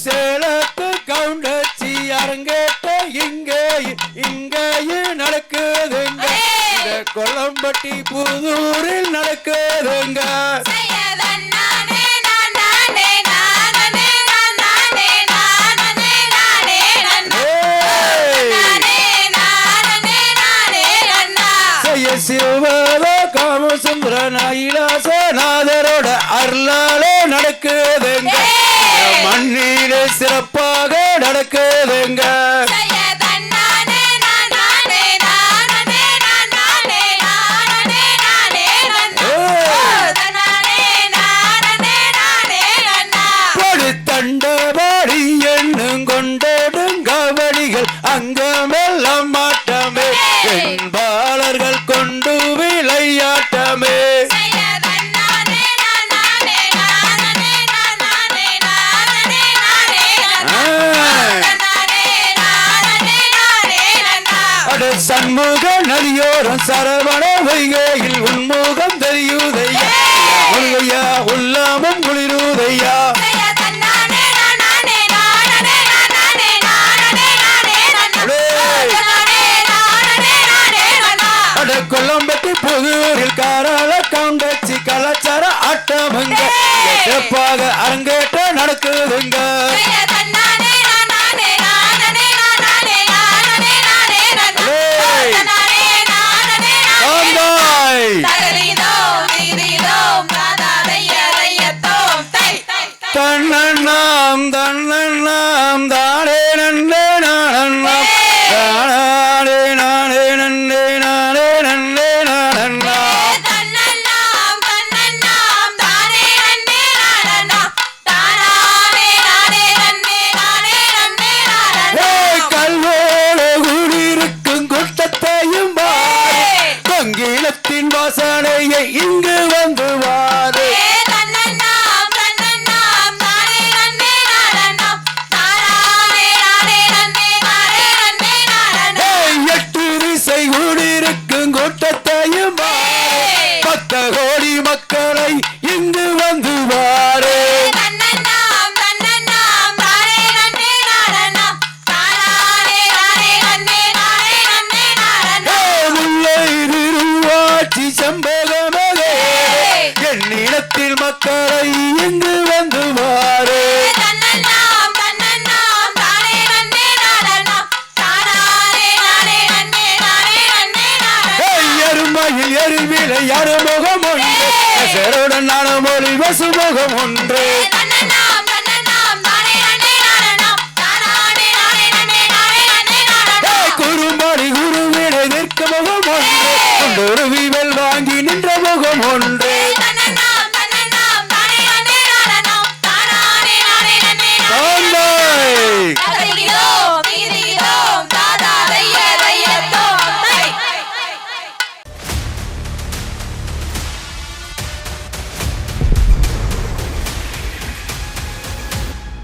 சேலத்து கவுண்டச்சி அரங்கேட்ட இங்கே இங்கேயே நடக்குதுங்க கொல்லம்பட்டி புதூரில் நடக்குதுங்க. சிவலோகம் சுந்தர நாயிலாசநாதரோட அருளாலே நடக்குதுங்க மண்ணிலே சிறப்பாக நடக்குதுங்க தண்டபாடி என்னும் கொண்டோடும் கபடிகள் அங்கே உன்முக நதியோரம் சரவண வைகையில் உன்முகம் தெரியுதையா? உருகையா உள்ளாமம் குளிருதையா? கொல்லம்பட்டி புதூரில் காராள காம்பச்சி கலாச்சார ஆட்டமங்க. அரங்கேற்ற நடக்குதுங்க. and then பக்த கோடி மக்களை இங்கு வந்து வாரே. செம்பகமகே என் நிலத்தில் மக்களை இங்கு யாரு முகம் ஒன்று? சருடன் நானும் ஒரு வசுமுகம் ஒன்று. குறும்படி குருவினை நிற்க முகம் ஒன்று. வாங்கி நின்ற